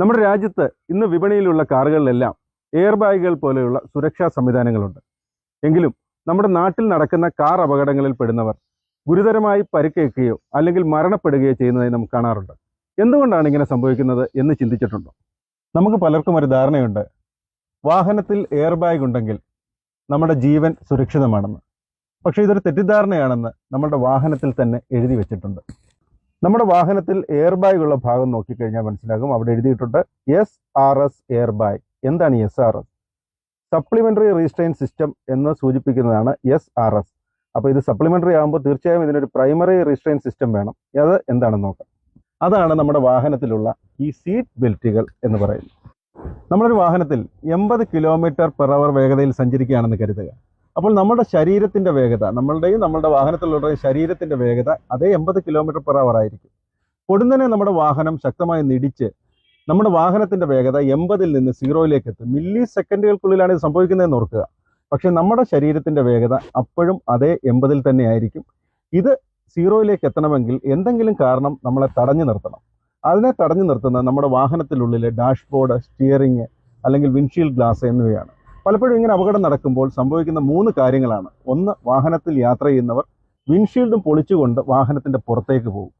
നമ്മുടെ രാജ്യത്ത് ഇന്ന് വിപണിയിലുള്ള കാറുകളിലെല്ലാം എയർ ബാഗുകൾ പോലെയുള്ള സുരക്ഷാ സംവിധാനങ്ങളുണ്ട്. എങ്കിലും നമ്മുടെ നാട്ടിൽ നടക്കുന്ന കാർ അപകടങ്ങളിൽ പെടുന്നവർ ഗുരുതരമായി പരിക്കേൽക്കുകയോ അല്ലെങ്കിൽ മരണപ്പെടുകയോ ചെയ്യുന്നതായി നമുക്ക് കാണാറുണ്ട്. എന്തുകൊണ്ടാണ് ഇങ്ങനെ സംഭവിക്കുന്നത് എന്ന് ചിന്തിച്ചിട്ടുണ്ടോ? നമുക്ക് പലർക്കും ഒരു ധാരണയുണ്ട്. വാഹനത്തിൽ എയർ ബാഗ് ഉണ്ടെങ്കിൽ നമ്മുടെ ജീവൻ സുരക്ഷിതമാണെന്ന്. പക്ഷേ ഇതൊരു തെറ്റിദ്ധാരണയാണെന്ന് നമ്മുടെ വാഹനത്തിൽ തന്നെ എഴുതി വെച്ചിട്ടുണ്ട്. നമ്മുടെ വാഹനത്തിൽ എയർ ബാഗ് ഉള്ള ഭാഗം നോക്കിക്കഴിഞ്ഞാൽ മനസ്സിലാകും. അവിടെ എഴുതിയിട്ടുണ്ട് S R S air bag എന്താണ് S R S supplementary restraint system എന്ന് സൂചിപ്പിക്കുന്നതാണ് എസ് ആർ എസ് അപ്പോൾ ഇത് സപ്ലിമെന്ററി ആകുമ്പോൾ തീർച്ചയായും ഇതിനൊരു പ്രൈമറി റീസ്ട്രെയിൻ സിസ്റ്റം വേണം. അത് എന്താണെന്ന് നോക്കാം. അതാണ് നമ്മുടെ വാഹനത്തിലുള്ള ഈ സീറ്റ് ബെൽറ്റുകൾ എന്ന് പറയുന്നത്. നമ്മളൊരു വാഹനത്തിൽ എൺപത് കിലോമീറ്റർ പെർ അവർ വേഗതയിൽ സഞ്ചരിക്കുകയാണെന്ന് കരുതുക. അപ്പോൾ നമ്മുടെ ശരീരത്തിന്റെ വേഗത നമ്മളുടെയും നമ്മുടെ വാഹനത്തിലുള്ള ശരീരത്തിന്റെ വേഗത അതേ എൺപത് കിലോമീറ്റർ പെർ അവർ ആയിരിക്കും. പൊടുന്നനെ നമ്മുടെ വാഹനം ശക്തമായി നിടിച്ച് നമ്മുടെ വാഹനത്തിന്റെ വേഗത എൺപതിൽ നിന്ന് സീറോയിലേക്ക് എത്തും. മില്ലി സെക്കൻഡുകൾക്കുള്ളിലാണ് ഇത് സംഭവിക്കുന്നതെന്ന് ഓർക്കുക. പക്ഷേ നമ്മുടെ ശരീരത്തിന്റെ വേഗത അപ്പോഴും അതേ എൺപതിൽ തന്നെ ആയിരിക്കും. ഇത് സീറോയിലേക്ക് എത്തണമെങ്കിൽ എന്തെങ്കിലും കാരണം നമ്മളെ തടഞ്ഞു നിർത്തണം. അതിനെ തടഞ്ഞു നിർത്തുന്ന നമ്മുടെ വാഹനത്തിനുള്ളിലെ ഡാഷ്ബോർഡ് സ്റ്റിയറിങ് അല്ലെങ്കിൽ വിൻഷീൽഡ് ഗ്ലാസ് എന്നിവയാണ്. പലപ്പോഴും ഇങ്ങനെ അപകടം നടക്കുമ്പോൾ സംഭവിക്കുന്ന മൂന്ന് കാര്യങ്ങളാണ്. ഒന്ന് വാഹനത്തിൽ യാത്ര ചെയ്യുന്നവർ വിൻഷീൽഡും പൊളിച്ചുകൊണ്ട് വാഹനത്തിന്റെ പുറത്തേക്ക് പോകും.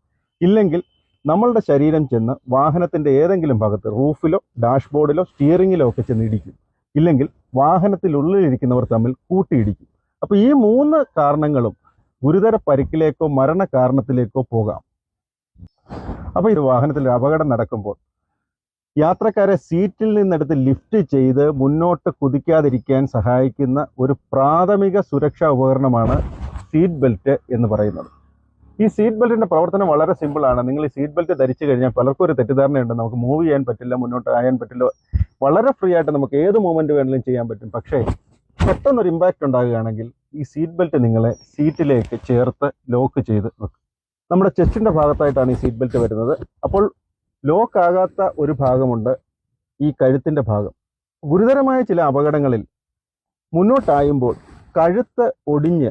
ഇല്ലെങ്കിൽ നമ്മളുടെ ശരീരം ചെന്ന് വാഹനത്തിന്റെ ഏതെങ്കിലും ഭാഗത്ത് റൂഫിലോ ഡാഷ്ബോർഡിലോ സ്റ്റിയറിങ്ങിലോ ഒക്കെ ചെന്ന് ഇടിക്കും. ഇല്ലെങ്കിൽ വാഹനത്തിനുള്ളിലിരിക്കുന്നവർ തമ്മിൽ കൂട്ടിയിടിക്കും. അപ്പോൾ ഈ മൂന്ന് കാരണങ്ങളും ഗുരുതര പരിക്കിലേക്കോ മരണ കാരണത്തിലേക്കോ പോകാം. അപ്പോൾ ഇത് വാഹനത്തിൽ അപകടം നടക്കുമ്പോൾ യാത്രക്കാരെ സീറ്റിൽ നിന്നെടുത്ത് ലിഫ്റ്റ് ചെയ്ത് മുന്നോട്ട് കുതിക്കാതിരിക്കാൻ സഹായിക്കുന്ന ഒരു പ്രാഥമിക സുരക്ഷാ ഉപകരണമാണ് സീറ്റ് ബെൽറ്റ് എന്ന് പറയുന്നത്. ഈ സീറ്റ് ബെൽറ്റിന്റെ പ്രവർത്തനം വളരെ സിമ്പിൾ ആണ്. നിങ്ങൾ ഈ സീറ്റ് ബെൽറ്റ് ധരിച്ചു കഴിഞ്ഞാൽ പലർക്കും ഒരു തെറ്റിദ്ധാരണയുണ്ട്. നമുക്ക് മൂവ് ചെയ്യാൻ പറ്റില്ല മുന്നോട്ട് ആയാൻ പറ്റില്ല. വളരെ ഫ്രീ ആയിട്ട് നമുക്ക് ഏത് മൂവ്മെന്റ് വേണമെങ്കിലും ചെയ്യാൻ പറ്റും. പക്ഷേ പെട്ടെന്നൊരു ഇമ്പാക്റ്റ് ഉണ്ടാകുകയാണെങ്കിൽ ഈ സീറ്റ് ബെൽറ്റ് നിങ്ങളെ സീറ്റിലേക്ക് ചേർത്ത് ലോക്ക് ചെയ്ത് വെക്കും. നമ്മുടെ ചെസ്റ്റിന്റെ ഭാഗത്തായിട്ടാണ് ഈ സീറ്റ് ബെൽറ്റ് വരുന്നത്. അപ്പോൾ ലോക്ക് ആകാത്ത ഒരു ഭാഗമുണ്ട് ഈ കഴുത്തിന്റെ ഭാഗം. ഗുരുതരമായ ചില അപകടങ്ങളിൽ മുന്നോട്ടായുമ്പോൾ കഴുത്ത് ഒടിഞ്ഞ്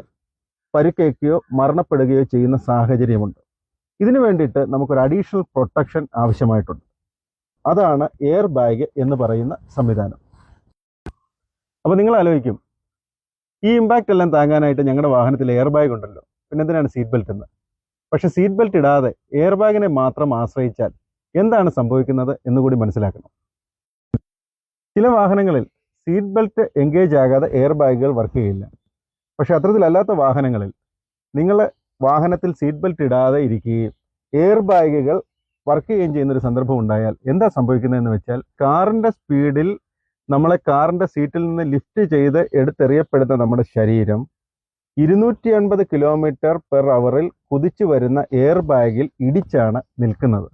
പരുക്കേക്കുകയോ മരണപ്പെടുകയോ ചെയ്യുന്ന സാഹചര്യമുണ്ട്. ഇതിനു വേണ്ടിയിട്ട് നമുക്കൊരു അഡീഷണൽ പ്രൊട്ടക്ഷൻ ആവശ്യമായിട്ടുണ്ട്. അതാണ് എയർ ബാഗ് എന്ന് പറയുന്ന സംവിധാനം. അപ്പോൾ നിങ്ങൾ ആലോചിക്കും ഈ ഇമ്പാക്റ്റ് എല്ലാം താങ്ങാനായിട്ട് ഞങ്ങളുടെ വാഹനത്തിൽ എയർ ബാഗ് ഉണ്ടല്ലോ. പിന്നെ എന്തിനാണ് സീറ്റ് ബെൽറ്റ് എന്ന്? പക്ഷേ സീറ്റ് ബെൽറ്റ് ഇടാതെ എയർ ബാഗിനെ മാത്രം ആശ്രയിച്ചാൽ എന്താണ് സംഭവിക്കുന്നത് എന്നുകൂടി മനസ്സിലാക്കണം. ചില വാഹനങ്ങളിൽ സീറ്റ് ബെൽറ്റ് എൻഗേജ് ആകാതെ എയർ ബാഗുകൾ വർക്ക് ചെയ്യില്ല. പക്ഷെ അത്തരത്തിലല്ലാത്ത വാഹനങ്ങളിൽ നിങ്ങൾ വാഹനത്തിൽ സീറ്റ് ബെൽറ്റ് ഇടാതെ ഇരിക്കുകയും എയർ ബാഗുകൾ വർക്ക് ചെയ്യുകയും ചെയ്യുന്നൊരു സന്ദർഭം ഉണ്ടായാൽ എന്താ സംഭവിക്കുന്നതെന്ന് വെച്ചാൽ കാറിന്റെ സ്പീഡിൽ നമ്മളെ കാറിന്റെ സീറ്റിൽ നിന്ന് ലിഫ്റ്റ് ചെയ്ത് എടുത്തെറിയപ്പെടുന്ന നമ്മുടെ ശരീരം ഇരുന്നൂറ്റി അൻപത് കിലോമീറ്റർ പെർ അവറിൽ കുതിച്ചു വരുന്ന എയർ ബാഗിൽ ഇടിച്ചാണ് നിൽക്കുന്നത്.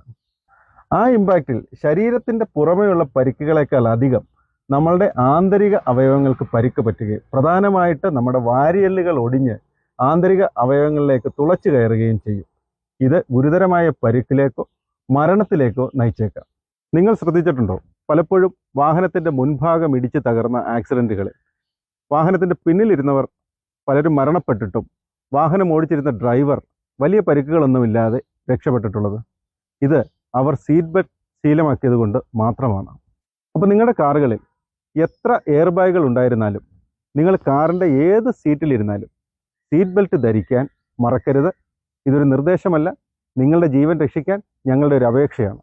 ആ ഇമ്പാക്റ്റിൽ ശരീരത്തിന്റെ പുറമെയുള്ള പരിക്കുകളേക്കാൾ അധികം നമ്മളുടെ ആന്തരിക അവയവങ്ങൾക്ക് പരിക്ക് പറ്റുകയും പ്രധാനമായിട്ട് നമ്മുടെ വാരിയല്ലുകൾ ഒടിഞ്ഞ് ആന്തരിക അവയവങ്ങളിലേക്ക് തുളച്ചു കയറുകയും ചെയ്യും. ഇത് ഗുരുതരമായ പരിക്കിലേക്കോ മരണത്തിലേക്കോ നയിച്ചേക്കാം. നിങ്ങൾ ശ്രദ്ധിച്ചിട്ടുണ്ടോ? പലപ്പോഴും വാഹനത്തിന്റെ മുൻഭാഗം ഇടിച്ച് തകർന്ന ആക്സിഡന്റുകൾ വാഹനത്തിന്റെ പിന്നിലിരുന്നവർ പലരും മരണപ്പെട്ടിട്ടും വാഹനം ഓടിച്ചിരുന്ന ഡ്രൈവർ വലിയ പരിക്കുകളൊന്നുമില്ലാതെ രക്ഷപ്പെട്ടിട്ടുള്ളത്. ഇത് അവർ സീറ്റ് ബെൽറ്റ് ശീലമാക്കിയത് കൊണ്ട് മാത്രമാണ്. അപ്പോൾ നിങ്ങളുടെ കാറുകളിൽ എത്ര എയർ ബാഗുകൾ ഉണ്ടായിരുന്നാലും നിങ്ങൾ കാറിന്റെ ഏത് സീറ്റിലിരുന്നാലും സീറ്റ് ബെൽറ്റ് ധരിക്കാൻ മറക്കരുത്. ഇതൊരു നിർദ്ദേശമല്ല. നിങ്ങളുടെ ജീവൻ രക്ഷിക്കാൻ ഞങ്ങളുടെ ഒരു അപേക്ഷയാണ്.